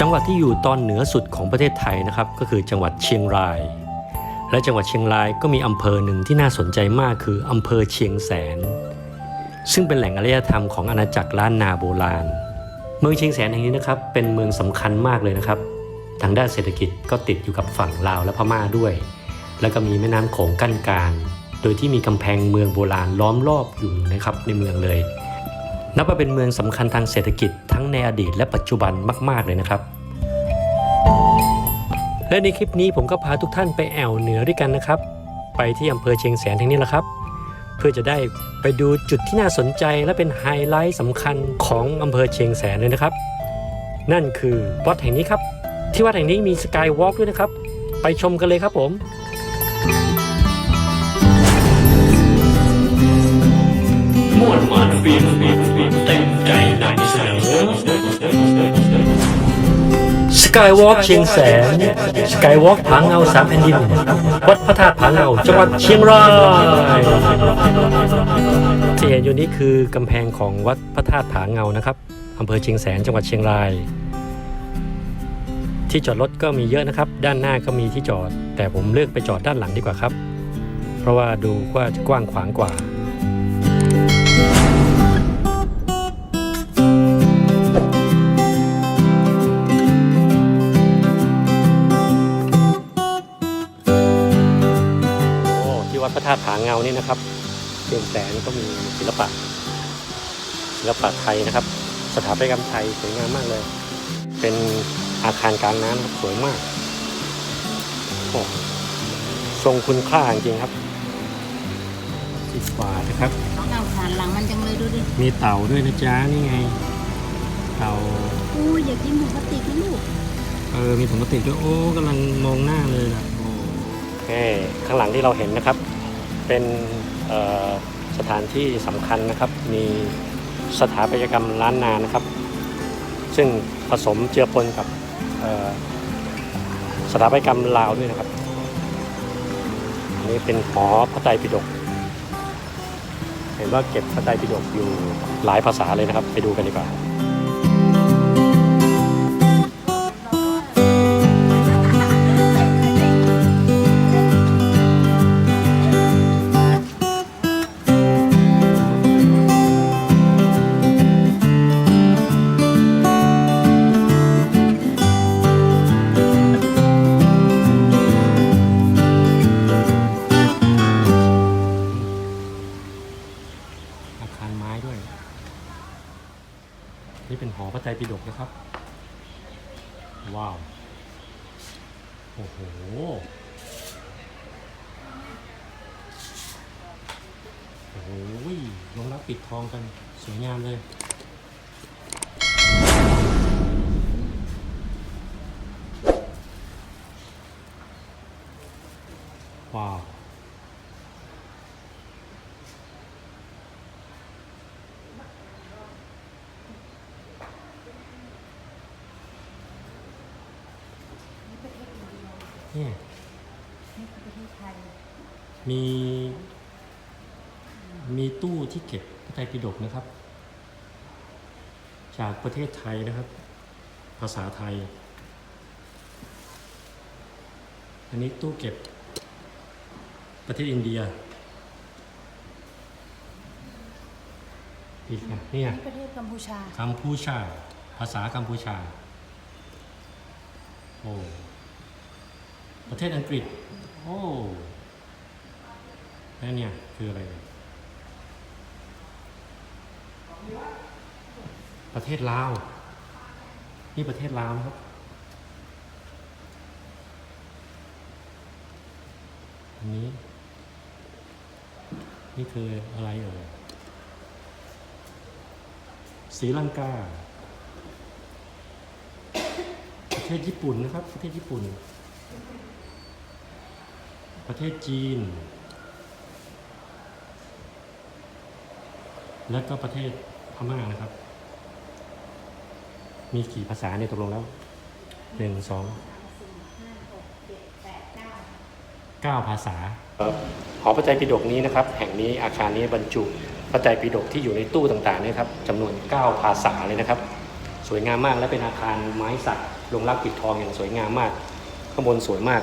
จังหวัดที่อยู่ตอนเหนือสุดของประเทศไทยนะครับ ก็คือจังหวัดเชียงราย และจังหวัดเชียงรายก็มีอำเภอหนึ่งที่น่าสนใจมากคืออำเภอเชียงแสน ซึ่งเป็นแหล่งอารยธรรมของอาณาจักรล้านนาโบราณ เมืองเชียงแสนแห่งนี้นะครับเป็นเมืองสำคัญมากเลยนะครับ ทางด้านเศรษฐกิจก็ติดอยู่กับฝั่งลาวและพม่าด้วย แล้วก็มีแม่น้ำโขงกั้นกลางโดยที่มีกำแพงเมืองโบราณล้อมรอบอยู่นะครับในเมืองเลย นับว่าเป็นเมืองสำคัญทางเศรษฐกิจทั้งในอดีตและปัจจุบันมาก ๆ เลยนะครับ และในคลิปนี้ผมก็พาทุกท่านไปแอวเหนือด้วยกันนะครับ ไปที่อำเภอเชียงแสนแห่งนี้แหละครับ เพื่อจะได้ไปดูจุดที่น่าสนใจและเป็นไฮไลท์สำคัญของอำเภอเชียงแสนเลยนะครับ นั่นคือวัดแห่งนี้ครับ ที่วัดแห่งนี้มีสกายวอล์กด้วยนะครับ ไปชมกันเลยครับผม สกายวอล์กเชียงแสนสกายวอล์กผาเงาสามแผ่นดิน วัดพระธาตุผาเงาจังหวัดเชียงรายที่เห็นอยู่นี้คือกำแพงของวัดพระธาตุผาเงานะครับอำเภอเชียงแสนจังหวัดเชียงราย ที่จอดรถก็มีเยอะนะครับ ด้านหน้าก็มีที่จอด แต่ผมเลือกไปจอดด้านหลังดีกว่าครับ เพราะว่าดูว่าจะกว้างขวางกว่าาตุผาเงานี่นะครับเชียงแสนก็มีศิลปะศิลปะไทยนะครับ สถาปัตยกรรมไทยสวยงามมากเลย เป็นอาคารกลางน้ำครับสวยมากโอ้ทรงคุณค่าจริงๆครับทิศขวานะครับน้องเอาฐานหลังมันจังเลยดูดิมีเต่าด้วยนะจ๊ะนี่ไง เต่าอู้ยอย่ากินหมูพลาสติกนะลูกเออมีถุงพลาสติกด้วยโอ้กำลังมองหน้าเลยล่ะโอ้แค่ข้างหลังที่เราเห็นนะครับ เป็นสถานที่สำคัญนะครับ มีสถาปัตยกรรมล้านนานะครับ ซึ่งผสมเจือปนกับสถาปัตยกรรมลาวด้วยนะครับอันนี้เป็นหอพระไตรปิฎกเห็นว่าเก็บพระไตรปิฎกอยู่หลายภาษาเลยนะครับ ไปดูกันดีกว่า โอ้โหลงรักปิดทองกันสวยงามเลยว้าวเนี่ยมี มีตู้ที่เก็บพระไตรปิฎกนะครับ จากประเทศไทยนะครับ ภาษาไทย อันนี้ตู้เก็บประเทศอินเดียอีกนะเนี่ยที่ประเทศกัมพูชา กัมพูชา ภาษากัมพูชา โอ้ ประเทศอังกฤษ โอ้แล้วเนี่ย คืออะไรเนี่ย ประเทศลาว นี่ประเทศลาวนะครับ อันนี้ นี่คืออะไรเอ่ยศรีลังกา ประเทศญี่ปุ่นนะครับ ประเทศญี่ปุ่น ประเทศจีน และก็ประเทศพม่านะครับ มีกี่ภาษาเนี่ยตกลงแล้วหนึ่งสองเก้าภาษาหอพระไตรปิฎกนี้นะครับ แห่งนี้อาคารนี้บรรจุพระไตรปิฎกที่อยู่ในตู้ต่างๆเนยครับจำนวน 9 ภาษาเลยนะครับ สวยงามมากและเป็นอาคารไม้สักลงรักปิดทองอย่างสวยงามมาก ข้างบนสวยมาก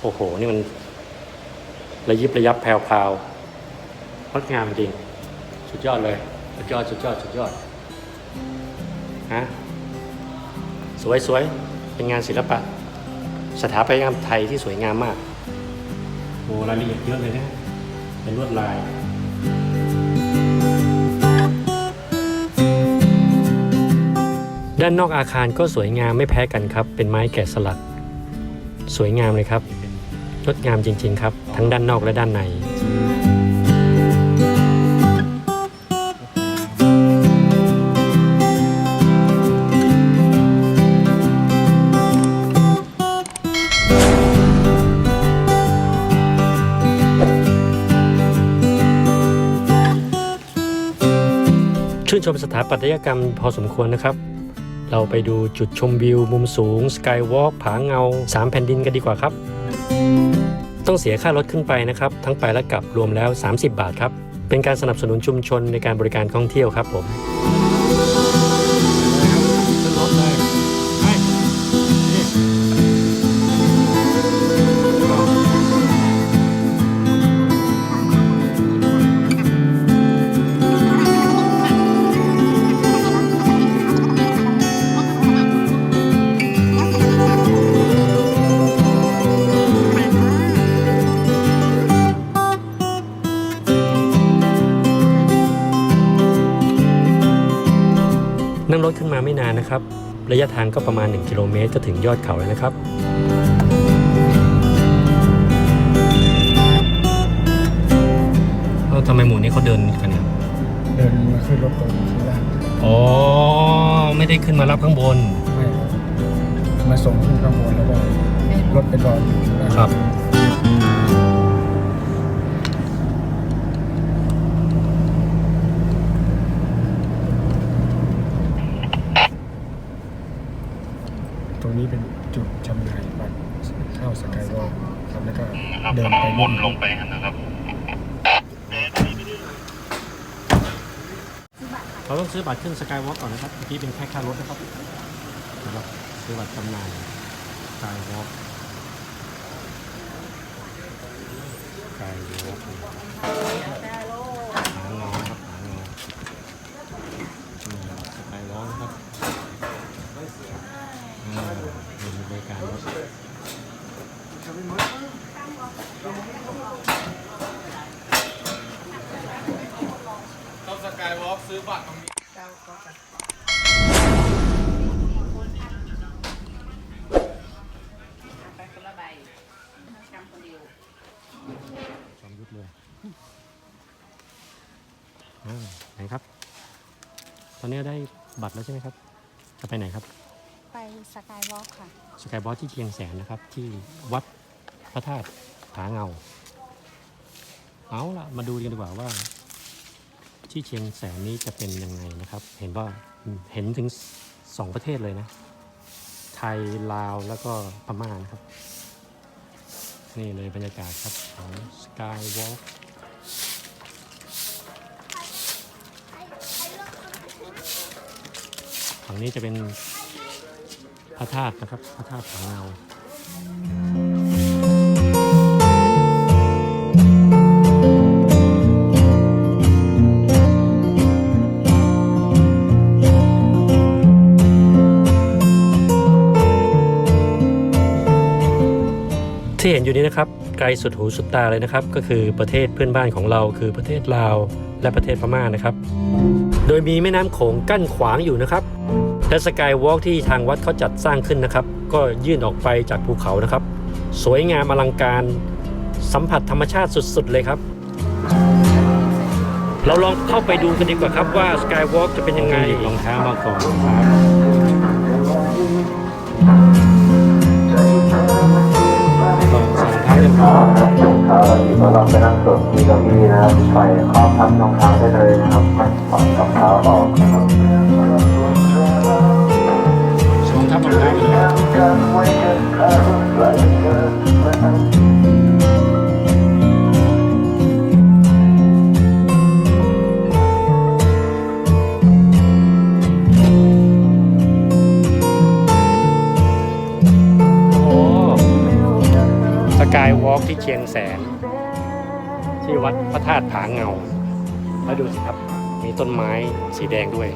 โอ้โห นี่มันระยิบระยับแพรวพาวงดงามจริง สุดยอดเลย สุดยอด สุดยอด สุดยอด ฮะสวยสวยเป็นงานศิลปะ สถาปัตยกรรมไทยที่สวยงามมากโอ้รายละเอียดเยอะเลยนะ เป็นลวดลายด้านนอกอาคารก็สวยงามไม่แพ้กันครับ เป็นไม้แกะสลัก สวยงามเลยครับ งดงามจริง ๆ ครับ ทั้งด้านนอกและด้านใน ชื่นชมสถาปัตยกรรมพอสมควรนะครับ เราไปดูจุดชมวิวมุมสูงสกายวอล์กผาเงา 3 แผ่นดินกันดีกว่าครับ ต้องเสียค่ารถขึ้นไปนะครับ ทั้งไปและกลับรวมแล้ว 30 บาทครับ เป็นการสนับสนุนชุมชนในการบริการท่องเที่ยวครับผม นั่งรถขึ้นมาไม่นานนะครับ ระยะทางก็ประมาณ 1 กิโลเมตรก็ถึงยอดเขาแล้วนะครับเออทำไมหมู่นี้เขาเดินกันครับเดินมาขึ้นรถตรงข้างล่างอ๋อ ไม่ได้ขึ้นมารับข้างบน ไม่มาส่งขึ้นข้างบนแล้วก็รถไปรออยู่ข้างล่าง ครับ วนลงไปนะครับเราต้องซื้อบัตรขึ้นสกายวอล์กก่อนนะครับเมื่อกี้เป็นแค่ค่ารถนะครับนะครับซื้อบัตรจำหน่ายสกายวอล์กสกายวอล์กหางอครับหางอสกายวอล์กนะครับอ่ามีบริการรถ จอมยุทธเลยอ่าไหนครับ ตอนนี้ได้บัตรแล้วใช่ไหมครับ จะไปไหนครับ ไปสกายวอล์กค่ะ สกายบอสที่เชียงแสนนะครับ ที่วัดพระธาตุผาเงา เอาละมาดูกันดีกว่าว่า ที่เชียงแสนนี้จะเป็นยังไงนะครับ เห็นว่าเห็นถึงสองประเทศเลยนะ ไทยลาวแล้วก็พม่านะครับ นี่เลยบรรยากาศครับของสกายวอล์ก ฝั่งนี้จะเป็นพระธาตุนะครับพระธาตุผาเงาที่เห็นอยู่นี้นะครับไกลสุดหูสุดตาเลยนะครับ ก็คือประเทศเพื่อนบ้านของเราคือประเทศลาวและประเทศพม่านะครับ โดยมีแม่น้ำโขงกั้นขวางอยู่นะครับ และสกายวอล์กที่ทางวัดเขาจัดสร้างขึ้นนะครับ ก็ยื่นออกไปจากภูเขานะครับ สวยงามอลังการ สัมผัสธรรมชาติสุดๆเลยครับ เราลองเข้าไปดูกันดีกว่าครับว่าสกายวอล์กจะเป็นยังไงรองเท้ามาก่อนครับลองใส่รองเท้าเรียบร้อยรองเท้าที่เราลองไปนั่งสวมที่เก้าอี้นะครับใส่ข้อพับรองเท้าได้เลยนะครับไม่ถอดรองเท้าออกนะครับ สกายวอล์กที่เชียงแสน ที่วัดพระธาตุผาเงา แล้วดูสิครับ มีต้นไม้สีแดงด้วย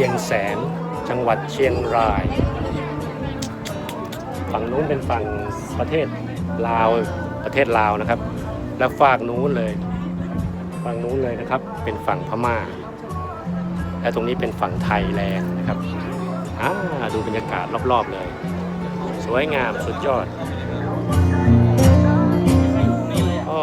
ชียงแสน จังหวัดเชียงราย ฝั่งนู้นเป็นฝั่งประเทศลาวประเทศลาวนะครับ แล้วฝากนู้นเลย ฝั่งนู้นเลยนะครับ เป็นฝั่งพม่า และตรงนี้เป็นฝั่งไทยแลนด์นะครับดูบรรยากาศรอบๆเลย สวยงามสุดยอดโอ้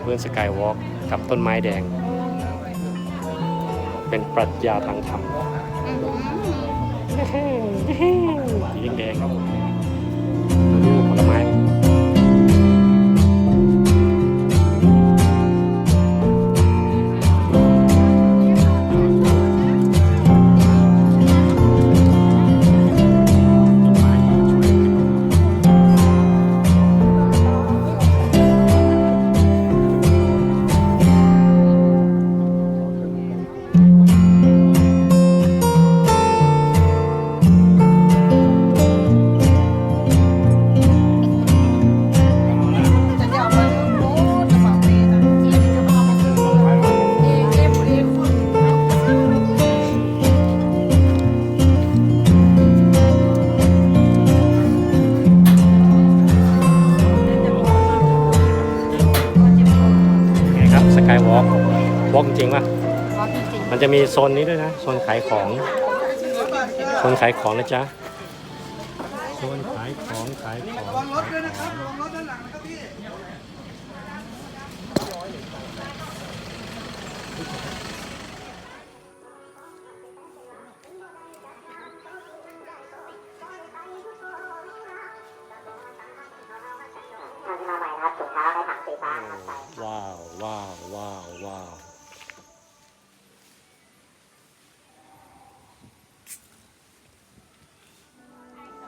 เพื่อนสกายวอล์กกับต้นไม้แดง เป็นปรัชญาทางธรรม สีแดงๆ มีโซนนี้ด้วยนะ โซนขายของ โซนขายของนะจ๊ะ โซนขายของขายของระวังรถด้วยนะครับระวังรถด้านหลังนะครับพี่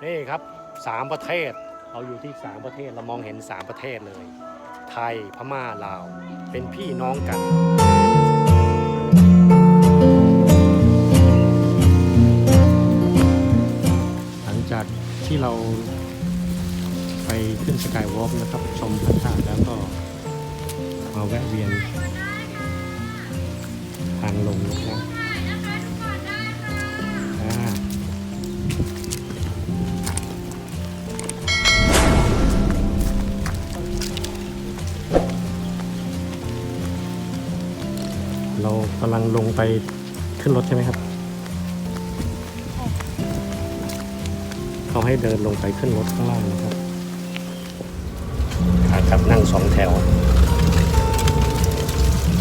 นี่ครับสามประเทศเราอยู่ที่สามประเทศเรามองเห็นสามประเทศเลย ไทยพม่าลาว เป็นพี่น้องกันหลังจากที่เราไปขึ้นสกายวอล์กนะครับชมพระธาตุแล้วก็มาแวะเวียนทางลงนะครับ กำลังลงไปขึ้นรถใช่ไหมครับเขาให้เดินลงไปขึ้นรถข้างล่างนะครับขากลับนั่งสองแถว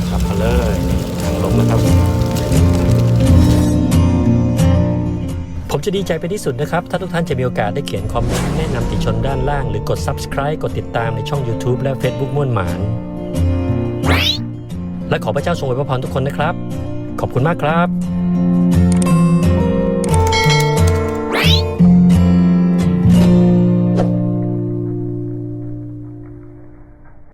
ขับมาเลยทางลงนะครับผมจะดีใจไปที่สุดนะครับ ถ้าทุกท่านจะมีโอกาสได้เขียนคอมเมนต์แนะนำติชนด้านล่าง หรือกด subscribe กดติดตามในช่อง YouTube และ Facebook ม่วนหมาน และขอพระเจ้าทรงอวยพรทุกคนนะครับ ขอบคุณมากครับ